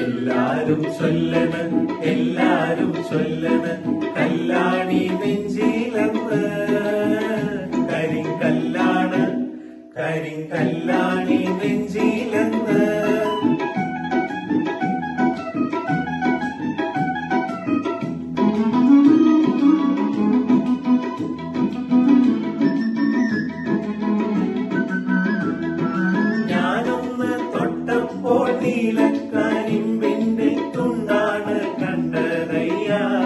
എല്ലാരും ചൊല്ലണ എല്ലാരും ചൊല്ലണ കല്ലാണി നെഞ്ചിലെന്ന്. കരിങ്കല്ലാണ് കരിങ്കല്ലാണി നെഞ്ചിലെന്ന്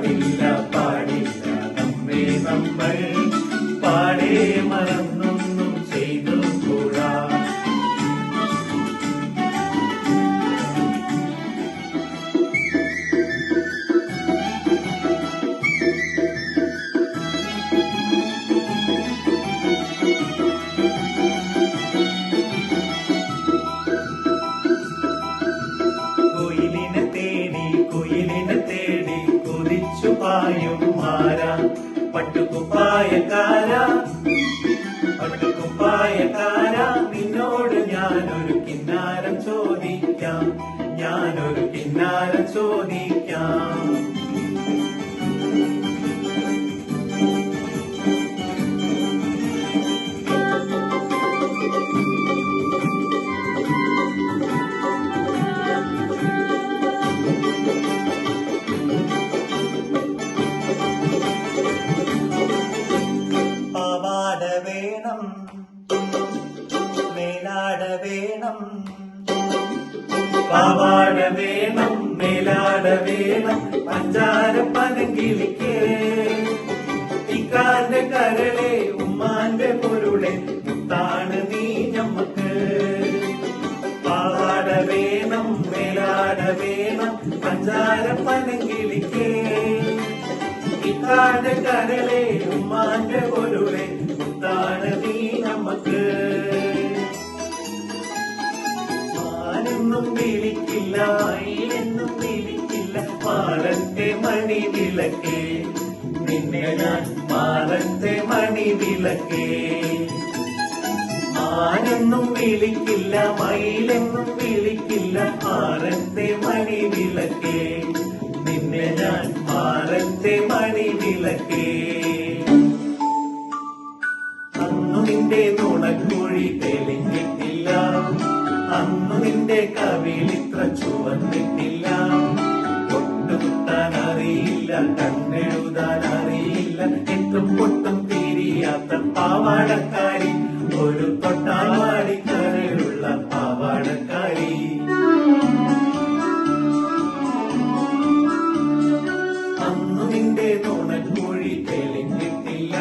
Bye. പായും മാര പട്ടുകുപ്പായക്കാര. പട്ടുകുപ്പായക്കാര. നിന്നോട് ഞാനൊരു കിന്നാരം ചോദിക്കാം. ഞാനൊരു കിന്നാരം ചോദിക്കാം. വേണം പഞ്ചാര പനങ്കിളിക്ക് ഇക്കാന്റെ കരളെ ഉമ്മാന്റെ പൊരുളെ താണ് നീ ഞമ്മക്ക്. പാട വേണം മേലാട വേണം പഞ്ചാര പനങ്കിളിക്ക് ഇക്കാന്റെ കരളെ ഉമ്മാന്റെ മണി വിളക്കേ. നിന്നെ ഞാൻ മാറത്തെ മണി വിളക്കേ. ആനെന്നും വിളിക്കില്ല മയിലെന്നും വിളിക്കില്ല മാറത്തെ മണി വിളക്കേ. നിന്നെ ഞാൻ മാറത്തെ മണി വിളക്കേ. അന്നു നിന്റെ നുണക്കുഴി തെളിഞ്ഞിട്ടില്ല. അന്നു നിന്റെ കവിളിത്ര ചുവന്നിട്ടില്ല. അറിയില്ല കണ്ണെഴുതാൻ അറിയില്ല എത്തും പൊട്ടും തീരിയാത്ത പാവാടക്കാരി. ഒരു തൊട്ടാവാടിക്കാരിലുള്ള പാവാടക്കാരി. അന്നു നിന്റെ നുണക്കുഴി തെളിഞ്ഞിട്ടില്ല.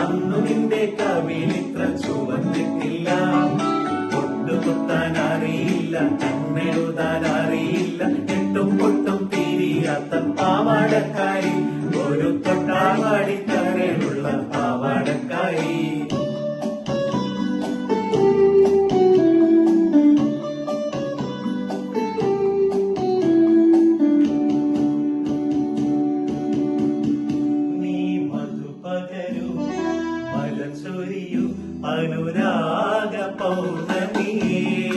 അന്നു നിന്റെ കവിളിത്ര ചുവന്നിട്ടില്ല. പൊട്ടുകുത്താൻ അറിയില്ല കണ്ണെഴുതാൻ അറിയില്ല. തിരിയാത്ത പാവാടക്കാരി ഒരു തൊട്ടാവാടിക്കരയുള്ള പാവാടക്കാരി. അനുരാഗ പൗർണമിയേ.